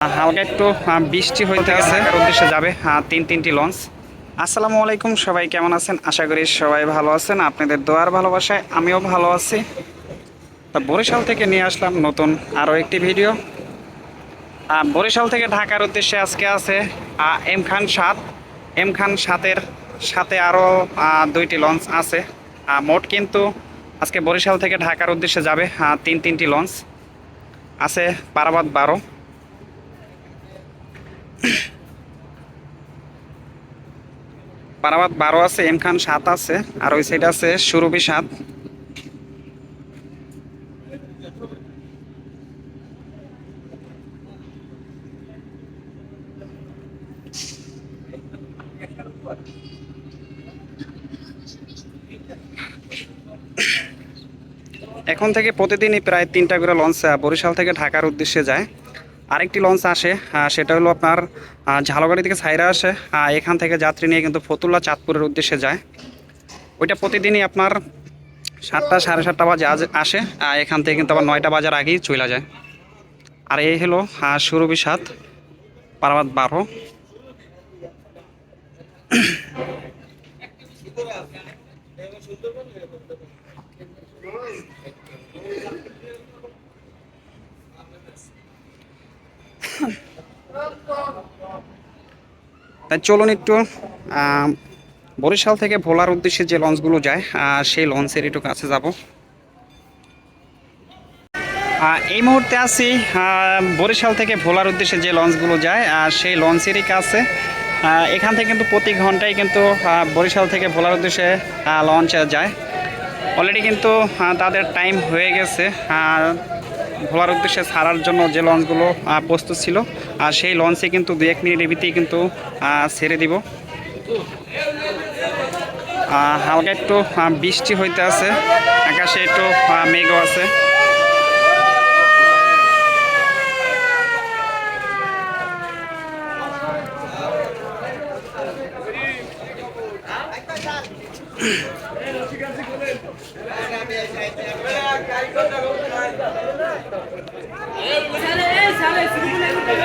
হালকা একটু বৃষ্টি হইতে আছে উদ্দেশ্যে যাবে আহ, তিন তিনটি লঞ্চ। আসসালামু আলাইকুম সবাই কেমন আছেন? আশা করি সবাই ভালো আছেন। আপনাদের দোয়ার ভালোবাসায় আমিও ভালো আছি। তা বরিশাল থেকে নিয়ে আসলাম নতুন আরও একটি ভিডিও। বরিশাল থেকে ঢাকার উদ্দেশ্যে আজকে আছে এম খান সাত। এম খান সাতের সাথে আরও দুইটি লঞ্চ আছে। মোট কিন্তু আজকে বরিশাল থেকে ঢাকার উদ্দেশ্যে যাবে তিন তিনটি লঞ্চ। আছে পারাবাদ বারো। পারাবাদ বারো আছে, এম খান সাত আছে, আর ওই সাইড আছে সুরভি সাত। এখন থেকে প্রতিদিনই প্রায় তিনটা করে লঞ্চ বরিশাল থেকে ঢাকার উদ্দেশ্যে যায়। আরেকটি লঞ্চ আসে সেটা হলো আপনার ঝালগাড়ি থেকে সাইরা আসে এখান থেকে যাত্রী নিয়ে কিন্তু ফতুল্লা চাঁদপুরের উদ্দেশ্যে যায়। ওইটা প্রতিদিনই আপনার সাতটা সাড়ে সাতটা বাজে আসে এখান থেকে কিন্তু আবার নয়টা বাজার আগেই চলে যায়। আর এই হলো সুরভি সাত পারাবাদ বারো। তাই চলুন একটু বরিশাল থেকে ভোলার উদ্দেশ্যে যে লঞ্চগুলো যায় সেই লঞ্চের একটু কাছে যাব। এই মুহূর্তে আছি বরিশাল থেকে ভোলার উদ্দেশ্যে যে লঞ্চগুলো যায় সেই লঞ্চেরই কাছে। এখান থেকে কিন্তু প্রতি ঘন্টায় কিন্তু বরিশাল থেকে ভোলার উদ্দেশ্যে লঞ্চ যায়। অলরেডি কিন্তু তাদের টাইম হয়ে গেছে ভোলার উদ্দেশ্যে ছাড়ার জন্য যে লঞ্চগুলো প্রস্তুত ছিল আর সেই লঞ্চে কিন্তু দু এক মিনিটের ভিতরেই কিন্তু আহ, ছেড়ে দিব। আহ, হালকা একটু বৃষ্টি হইতে আছে আকাশে একটু মেঘও আছে। 잘해 잘해 지금